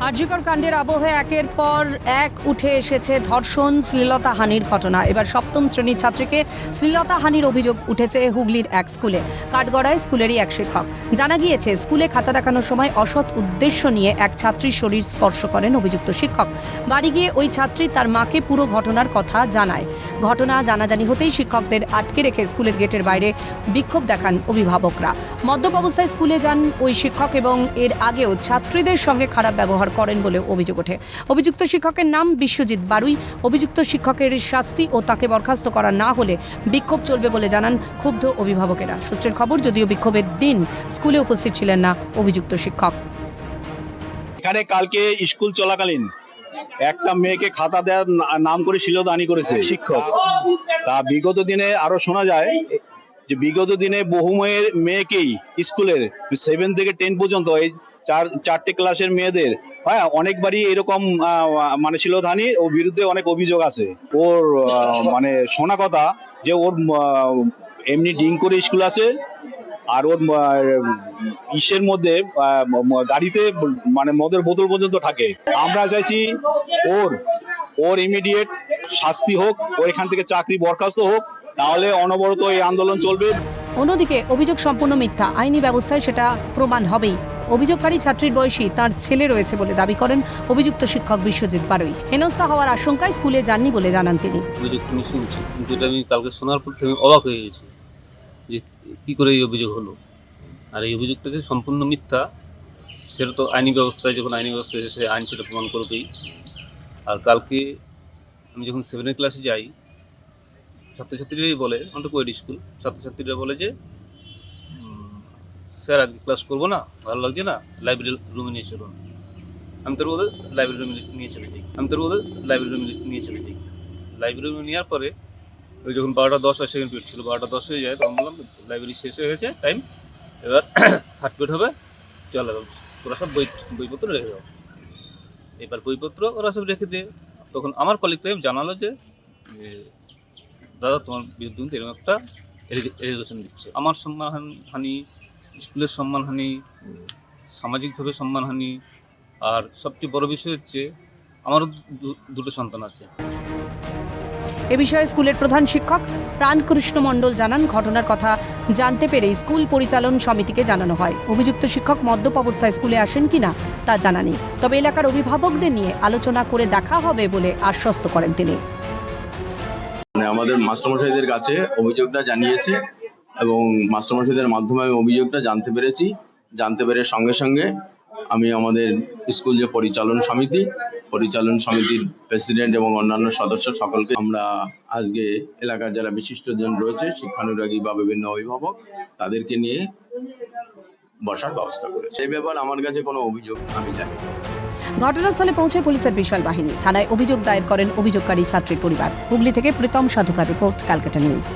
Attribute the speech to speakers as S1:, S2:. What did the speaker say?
S1: আর্যিকর কাণ্ডের আবহে একের পর এক উঠে এসেছে ধর্ষণ, শ্লীলতা হানির ঘটনা। এবার সপ্তম শ্রেণির ছাত্রীকে শ্লীলতা হানির অভিযোগ উঠেছে হুগলির এক স্কুলে। কাঠগড়ায় স্কুলেরই এক শিক্ষক। জানা গিয়েছে, স্কুলে খাতা দেখানোর সময় অসৎ উদ্দেশ্য নিয়ে এক ছাত্রীর শরীর স্পর্শ করেন অভিযুক্ত শিক্ষক। বাড়ি গিয়ে ওই ছাত্রী তার মাকে পুরো ঘটনার কথা জানায়। ঘটনা জানাজানি হতেই শিক্ষকদের আটকে রেখে স্কুলের গেটের বাইরে বিক্ষোভ দেখান অভিভাবকরা। মদ্যপ অবস্থায় স্কুলে যান ওই শিক্ষক এবং এর আগেও ছাত্রীদের সঙ্গে খারাপ ব্যবহার করেন বলে অভিযোগ ওঠে। অভিযুক্ত শিক্ষকের নাম বিশ্বজিৎ বারুই। অভিযুক্ত শিক্ষকের শাস্তি ও তাকে বরখাস্ত করা না হলে বিক্ষোভ চলবে বলে জানান ক্ষুব্ধ অভিভাবকেরা। সূত্রের খবর, যদিও বিক্ষোভের দিন স্কুলে উপস্থিত ছিলেন না অভিযুক্ত শিক্ষক।
S2: এখানে কালকে স্কুল চলাকালীন একটা মেয়েকে খাতা দেওয়ার নাম করে শিলদানি করেছে। শিক্ষক। তা বিগত দিনে আরও শোনা যায় যে বিগত দিনে বহু মেয়ের মেয়েকেই স্কুলের সেভেন থেকে টেন পর্যন্ত এই চার চারটে ক্লাসের মেয়েদের হ্যাঁ অনেকবারই এরকম মানে শিলধানি ও বিরুদ্ধে অনেক অভিযোগ আছে। ওর মানে শোনা কথা যে ওর এমনি ডিং করে স্কুল আছে আর ওর ইসের মধ্যে গাড়িতে মানে মদের বোতল পর্যন্ত থাকে। আমরা চাইছি ওর ওর ইমিডিয়েট শাস্তি হোক ও এখান থেকে চাকরি বরখাস্ত হোক তাহলে অনবরত এই আন্দোলন চলবে।
S1: অন্যদিকে অভিযোগ সম্পূর্ণ মিথ্যা। আইনি ব্যবস্থায় সেটা প্রমাণ হবেই। অভিযোগকারী ছাত্রীর বয়সী তার ছেলে রয়েছে বলে দাবি করেন অভিযুক্ত শিক্ষক বিশ্বজিৎ বারুই। হেনস্থা হওয়ার আশঙ্কায় স্কুলে যাননি বলে জানান তিনি।
S3: শুনছি। কিন্তু এটা আমি কালকে শোনার পর থেকে অবাক হয়ে গেছি। কী করে এই অভিযোগ হলো? আর এই অভিযোগটা যে সম্পূর্ণ মিথ্যা, সেটা তো আইনি ব্যবস্থায় যখন আইনি ব্যবস্থায় এসে আইন সেটা প্রমাণ করবেই। আর কালকে আমি যখন সেভেনের ক্লাসে যাই, ছাত্রছাত্রীরাই বলে আমাদের কোয়েড স্কুল, ছাত্রছাত্রীরা বলে যে স্যার আজকে ক্লাস করব না, ভালো লাগছে না লাইব্রেরি রুমে নিয়ে চলুন। আমি তোর ওদের লাইব্রেরি রুমে নিয়ে চলে যাই। আমি তোর ওদের লাইব্রেরি রুমে নিয়ে চলে যাই। লাইব্রেরি রুমে নেওয়ার পরে ওই যখন বারোটা দশ হয় সেকেন্ড পিরিয়ড ছিল। বারোটা দশ হয়ে যায়, তখন বললাম লাইব্রেরি শেষ হয়ে গেছে টাইম এবার থার্ড পিরিয়ড হবে চলো ওরা সব বই বইপত্র রেখে দাও এবার বইপত্র ওরা সব রেখে দিয়ে। তখন আমার কলিগ টাইম জানালো যে দাদা, তোমার বিরুদ্ধে কিন্তু এরকম একটা এলিগেশন দিচ্ছে। আমার সম্মান হানি স্কুলের সম্মানহানি, সামাজিকভাবে সম্মানহানি, আর সবচেয়ে বড় বিষয় হচ্ছে, আমারও দুটো সন্তান আছে।
S1: এ বিষয়ে স্কুলের প্রধান শিক্ষক প্রাণকৃষ্ণ মণ্ডল জানান, ঘটনার কথা জানতে পেরে স্কুল পরিচালন সমিতিকে জানানো হয়। অভিযুক্ত শিক্ষক মদ্যপ অবস্থায় স্কুলে আসেন কিনা তা জানা নেই তবে এলাকার অভিভাবকদের নিয়ে আলোচনা করে দেখা হবে বলে আশ্বস্ত করেন তিনি।
S4: মানে আমাদের মাস্টারমশাইদের কাছে অভিযোগটা জানিয়েছে এবং মাস্টারমশাইদের মাধ্যমে আমি অভিযোগটা জানতে পেরেছি। জানতে পেরে সঙ্গে সঙ্গে আমি আমাদের স্কুল যে পরিচালন সমিতি পরিচালন সমিতির প্রেসিডেন্ট এবং অন্যান্য সদস্য সকলকে আমরা আজকে এলাকার যারা বিশিষ্টজন রয়েছে, শিক্ষানুরাগী বা বিভিন্ন অভিভাবক, তাদেরকে নিয়ে বসার ব্যবস্থা করেছে। এই ব্যাপার আমার কাছে কোনো অভিযোগ আমি জানি
S1: ঘটনাস্থলে পৌঁছে পুলিশের বিশাল বাহিনী থানায় অভিযোগ দায়ের করেন অভিযোগকারী ছাত্রীর পরিবার। হুগলি থেকে প্রীতম সাধুকার রিপোর্ট, ক্যালকাটা নিউজ।